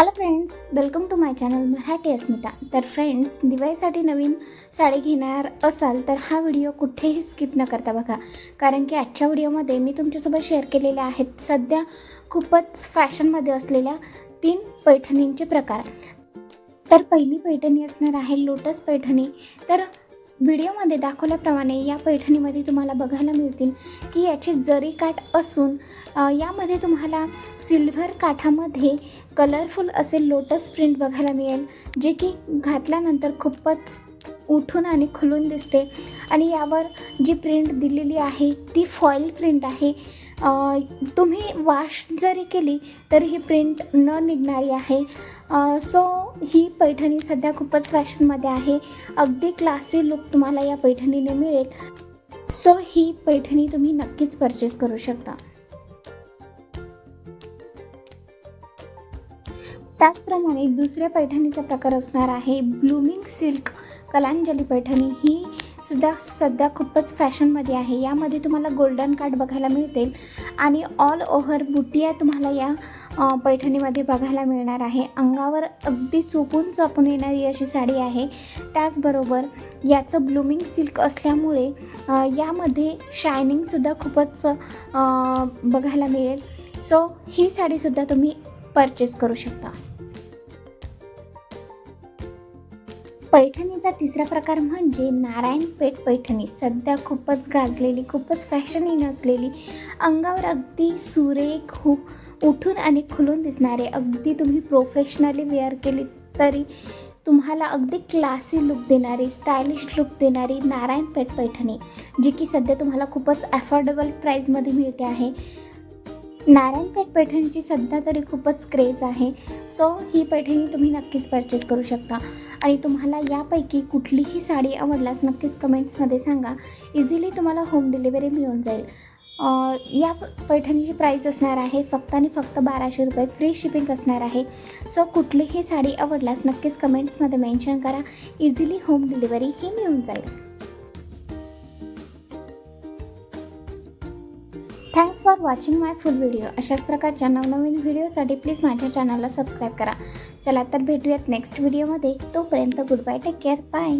Hello friends welcome to my channel Marathi Asmita तर friends दिवाळीसाठी नवीन साडी घेणार असाल तर हा व्हिडिओ कुठेही स्किप न करता बघा. कारण की आजच्या व्हिडिओमध्ये मी तुमच्यासोबत शेअर केलेल्या आहेत सध्या खूपच फॅशनमध्ये असलेल्या तीन पैठणींचे प्रकार. तर पहिली पैठणी असणार आहे लोटस पैठणी. तर व्हिडिओमध्ये दाखवल्याप्रमाणे या पैठणीमध्ये तुम्हाला बघायला मिळतील की याची जरी काठ असून यामध्ये तुम्हाला सिल्व्हर काठामध्ये कलरफुल असे लोटस प्रिंट बघायला मिळेल जे की घातल्यानंतर खूपच उठून आणि खुलून दिसते. आणि यावर जी प्रिंट दिलेली आहे ती फॉईल प्रिंट आहे. तुम्ही वॉश जरी केली तरी ही प्रिंट न निघणारी आहे. सो ही पैठणी सध्या खूपच फॅशनमध्ये आहे. अगदी क्लासी लुक तुम्हाला या पैठणीने मिळेल. सो ही पैठणी तुम्ही नक्कीच परचेस करू शकता. त्याचप्रमाणे दुसऱ्या पैठणीचा प्रकार असणार आहे. Blooming silk Kalanjali Paithani. ही सुद्धा सध्या खूपच फॅशनमध्ये आहे. यामध्ये तुम्हाला गोल्डन कार्ड बघायला मिळतील आणि ऑल ओव्हर बुटिया तुम्हाला या पैठणीमध्ये बघायला मिळणार आहे. अंगावर अगदी चोपून चोपून येणारी अशी साडी आहे. त्याचबरोबर याचं ब्लूमिंग सिल्क असल्यामुळे यामध्ये शायनिंगसुद्धा खूपच बघायला मिळेल. सो ही साडीसुद्धा तुम्ही परचेस करू शकता. पैठणीचा तिसरा प्रकार म्हणजे नारायणपेठ पैठणी. सध्या खूपच गाजलेली खूपच फॅशनी नसलेली. अंगावर अगदी सुरेख हु उठून आणि खुलून दिसणारे. अगदी तुम्ही प्रोफेशनली वेअर केली तरी तुम्हाला अगदी क्लासी लुक देणारी स्टायलिश लुक देणारी नारायणपेठ पैठणी जी की सध्या तुम्हाला खूपच अफोर्डेबल प्राईजमध्ये मिळते आहे. नारायणपेठ पैठणीची सध्या तरी खूपच क्रेज आहे. सो ही पैठणी तुम्ही नक्कीच परचेस करू शकता. आणि तुम्हाला यापैकी कुठलीही साडी आवडल्यास नक्कीच कमेंट्समध्ये सांगा. इझिली तुम्हाला होम डिलिव्हरी मिळून जाईल. या पैठणीची प्राईस असणार आहे फक्त आणि फक्त बाराशे रुपये फ्री शिपिंग असणार आहे. सो कुठलीही साडी आवडल्यास नक्कीच कमेंट्समध्ये मेन्शन करा. इझिली होम डिलिव्हरी ही मिळून जाईल. Thanks for watching my full video अशाच प्रकारच्या नवनवीन व्हिडिओसाठी प्लीज माझ्या चॅनलला सबस्क्राईब करा. चला तर भेटूयात नेक्स्ट व्हिडिओमध्ये तोपर्यंत goodbye take care bye